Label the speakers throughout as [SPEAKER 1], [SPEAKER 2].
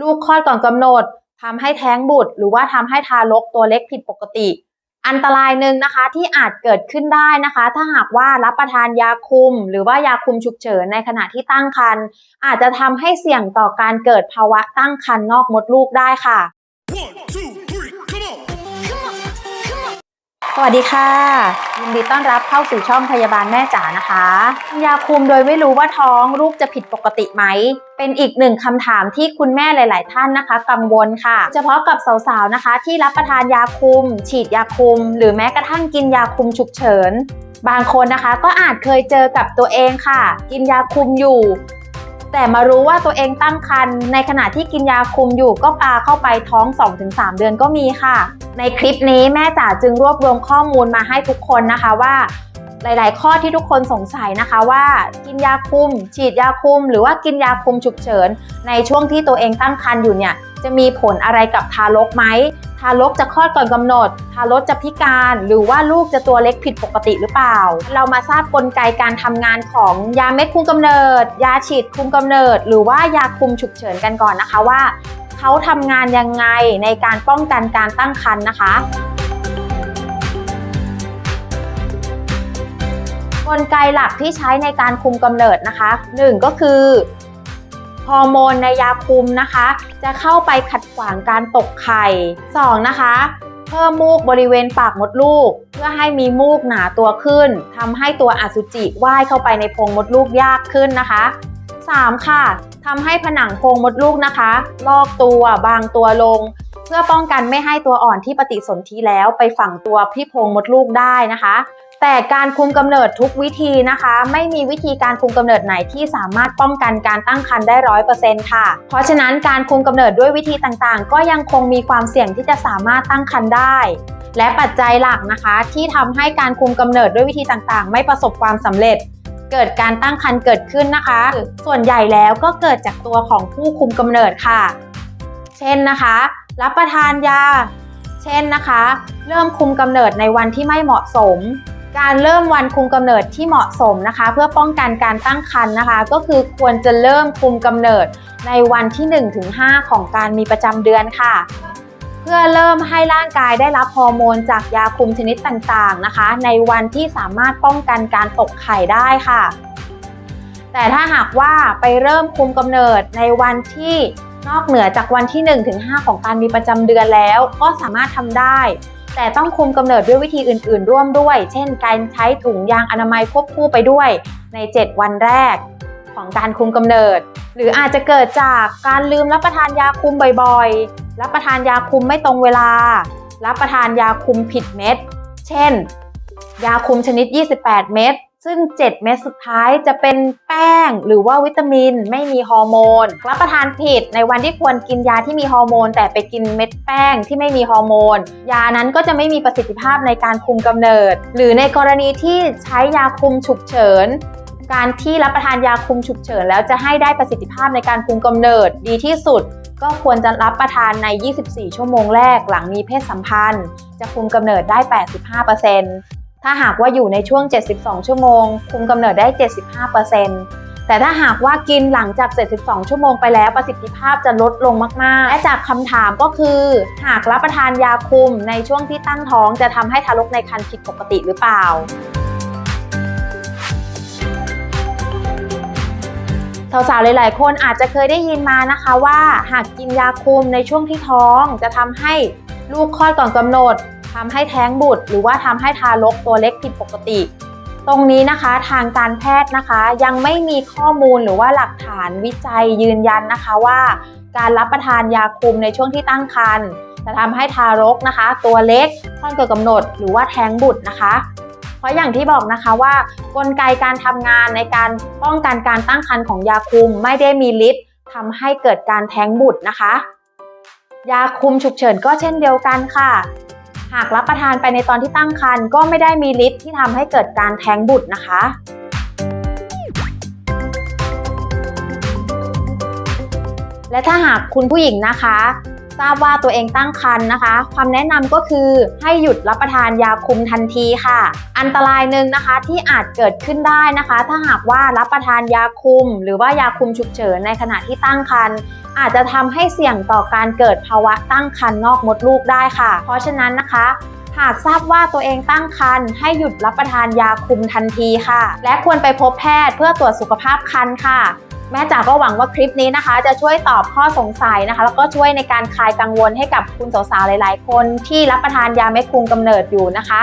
[SPEAKER 1] ลูกคลอดก่อนกำหนดทำให้แท้งบุตร หรือว่าทำให้ทารกตัวเล็กผิดปกติ อันตรายหนึ่งนะคะที่อาจเกิดขึ้นได้นะคะ ถ้าหากว่ารับประทานยาคุม หรือว่ายาคุมฉุกเฉินในขณะที่ตั้งครรภ์อาจจะทำให้เสี่ยงต่อการเกิดภาวะตั้งครรภ์นอกมดลูกได้ค่ะ สวัสดีค่ะ ยินดีต้อนรับเข้าสู่ช่องพยาบาลแม่จ๋านะคะยาคุมโดยไม่รู้ว่าท้องลูกจะผิดปกติไหม เป็นอีกหนึ่งคำถามที่คุณแม่หลาย ๆ ท่านนะคะ กังวลค่ะ เฉพาะกับสาว ๆ นะคะ ที่รับประทานยาคุม ฉีดยาคุม หรือแม้กระทั่งกินยาคุมฉุกเฉิน บางคนนะคะก็อาจเคยเจอกับตัวเองค่ะ กินยาคุมอยู่ แต่มารู้ว่าตัวเองตั้งครรภ์ในขณะที่กินยาคุมอยู่ก็ปาเข้าไปท้อง 2-3 เดือนก็มีค่ะ ในคลิปนี้แม่จ๋าจึงรวบรวมข้อมูลมาให้ทุกคนนะคะว่าหลาย ๆ ข้อที่ทุกคนสงสัยนะคะว่ากินยาคุม ฉีดยาคุม หรือว่ากินยาคุมฉุกเฉิน ในช่วงที่ตัวเองตั้งครรภ์อยู่เนี่ยจะมีผลอะไรกับทารกไหม ทารกจะคลอดก่อนกำหนด ทารกจะพิการ หรือว่าลูกจะตัวเล็กผิดปกติหรือเปล่า เรามาทราบกลไกการทำงานของยาเม็ดคุมกำเนิด ยาฉีดคุมกำเนิด หรือว่ายาคุมฉุกเฉินกันก่อนนะคะว่าเขาทำงานยังไงในการป้องกันการตั้งครรภ์นะคะกลไกหลักที่ใช้ในการคุมกำเนิดนะคะ 1 ก็คือ ฮอร์โมนในยาคุมนะคะ จะเข้าไปขัดขวางการตกไข่ 2 นะคะเพิ่มมูกบริเวณปากมดลูก เพื่อให้มีมูกหนาตัวขึ้นทำให้ตัวอสุจิว่ายเข้าไปในโพรงมดลูกยากขึ้นนะคะ 3. ค่ะทำให้ผนังโพรงมดลูกนะคะ ลอกตัวบางตัวลง เพื่อป้องกันไม่ให้ตัวอ่อนที่ปฏิสนธิแล้วไปฝังตัวที่โพรงมดลูกได้นะคะ แต่การคุมกำเนิดทุกวิธีนะคะ ไม่มีวิธีการคุมกำเนิดไหนที่สามารถป้องกันการตั้งครรภ์ได้ร้อยเปอร์เซ็นต์ค่ะ เพราะฉะนั้นการคุมกำเนิดด้วยวิธีต่างๆ ก็ยังคงมีความเสี่ยงที่จะสามารถตั้งครรภ์ได้ และปัจจัยหลักนะคะ ที่ทำให้การคุมกำเนิดด้วยวิธีต่างๆ ไม่ประสบความสำเร็จเกิดการตั้งครรภ์เกิดขึ้นนะคะ ส่วนใหญ่แล้วก็เกิดจากตัวของผู้คุมกำเนิดค่ะ เช่นนะคะ รับประทานยา เช่นนะคะ เริ่มคุมกำเนิดในวันที่ไม่เหมาะสม การเริ่มวันคุมกำเนิดที่เหมาะสมนะคะ เพื่อป้องกันการตั้งครรภ์นะคะ ก็คือควรจะเริ่มคุมกำเนิดในวันที่ 1-5 ของการมีประจำเดือนค่ะเพื่อเริ่มให้ร่างกายได้รับฮอร์โมนจากยาคุมชนิดต่างๆนะคะ ในวันที่สามารถป้องกันการตกไข่ได้ค่ะ แต่ถ้าหากว่าไปเริ่มคุมกำเนิดในวันที่ นอกเหนือจากวันที่ 1-5 ของการมีประจำเดือนแล้วก็สามารถทำได้ แต่ต้องคุมกำเนิดด้วยวิธีอื่น ๆ ร่วมด้วย เช่น การใช้ถุงยางอนามัยควบคู่ไปด้วย ใน 7 วันแรก ของการคุมกำเนิด หรืออาจจะเกิดจากการลืมรับประทานยาคุมบ่อยๆ รับประทานยาคุมไม่ตรงเวลา รับประทานยาคุมผิดเม็ด เช่น ยาคุมชนิด 28 เม็ด ซึ่ง 7 เม็ดสุดท้ายจะเป็นแป้งหรือว่าวิตามิน ไม่มีฮอร์โมนรับประทานผิดในวันที่ควรกินยาที่มีฮอร์โมน แต่ไปกินเม็ดแป้งที่ไม่มีฮอร์โมน ยานั้นก็จะไม่มีประสิทธิภาพในการคุมกำเนิด หรือในกรณีที่ใช้ยาคุมฉุกเฉินการที่รับประทานยาคุมฉุกเฉิน แล้วจะให้ได้ประสิทธิภาพในการคุมกำเนิดดีที่สุด ก็ควรจะรับประทานใน 24 ชั่วโมงแรกหลังมีเพศสัมพันธ์ จะคุมกำเนิดได้ 85% ถ้าหากว่าอยู่ในช่วง 72 ชั่วโมง คุมกำเนิดได้ 75%แต่ถ้าหากว่ากินหลังจาก 72 ชั่วโมงไปแล้วประสิทธิภาพจะลดลงมาก ๆ และจากคำถามก็คือ หากรับประทานยาคุมในช่วงที่ตั้งท้องจะทำให้ทารกในครรภ์ผิดปกติหรือเปล่าสาวๆ หลาย ๆ คนอาจจะเคยได้ยินมานะคะว่า หากกินยาคุมในช่วงที่ท้องจะทำให้ลูกคลอดก่อนกำหนด ทำให้แท้งบุตร หรือว่าทำให้ทารกตัวเล็กผิดปกติ ตรงนี้นะคะทางการแพทย์นะคะ ยังไม่มีข้อมูลหรือว่าหลักฐานวิจัยยืนยันนะคะว่า การรับประทานยาคุมในช่วงที่ตั้งครรภ์จะทำให้ทารกนะคะ ตัวเล็กคลอดก่อนกำหนด หรือว่าแท้งบุตรนะคะ เพราะอย่างที่บอกนะคะว่ากลไกการทำงานในการป้องกันการตั้งครรภ์ของยาคุมไม่ได้มีฤทธิ์ทำให้เกิดการแท้งบุตรนะคะ ยาคุมฉุกเฉินก็เช่นเดียวกันค่ะ หากรับประทานไปในตอนที่ตั้งครรภ์ก็ไม่ได้มีฤทธิ์ที่ทำให้เกิดการแท้งบุตรนะคะ และถ้าหากคุณผู้หญิงนะคะ ทราบว่าตัวเองตั้งครรภ์นะคะ ความแนะนำก็คือให้หยุดรับประทานยาคุมทันทีค่ะ อันตรายหนึ่งนะคะที่อาจเกิดขึ้นได้นะคะ ถ้าหากว่ารับประทานยาคุม หรือว่ายาคุมฉุกเฉินในขณะที่ตั้งครรภ์อาจจะทำให้เสี่ยงต่อการเกิดภาวะตั้งครรภ์นอกมดลูกได้ค่ะ เพราะฉะนั้นนะคะหากทราบว่าตัวเองตั้งครรภ์ให้หยุดรับประทานยาคุมทันทีค่ะ และควรไปพบแพทย์เพื่อตรวจสุขภาพครรภ์ค่ะ แม่จ๋าก็หวังว่าคลิปนี้นะคะ จะช่วยตอบข้อสงสัยนะคะ แล้วก็ช่วยในการคลายกังวลให้กับคุณสาวๆหลาย ๆ คนที่รับประทานยาไม่คุมกำเนิดอยู่นะคะ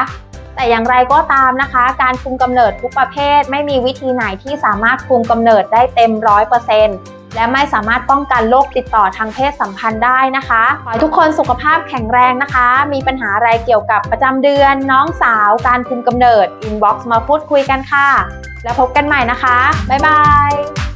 [SPEAKER 1] แต่อย่างไรก็ตามนะคะ การคุมกำเนิดทุกประเภท ไม่มีวิธีไหนที่สามารถคุมกำเนิดได้เต็มร้อยเปอร์เซ็นต์และไม่สามารถป้องกันโรคติดต่อทางเพศสัมพันธ์ได้นะคะ ขอให้ทุกคนสุขภาพแข็งแรงนะคะ มีปัญหาอะไรเกี่ยวกับประจำเดือน น้องสาว การคุมกำเนิด อินบ็อกซ์มาพูดคุยกันค่ะ แล้วพบกันใหม่นะคะ บ๊ายบาย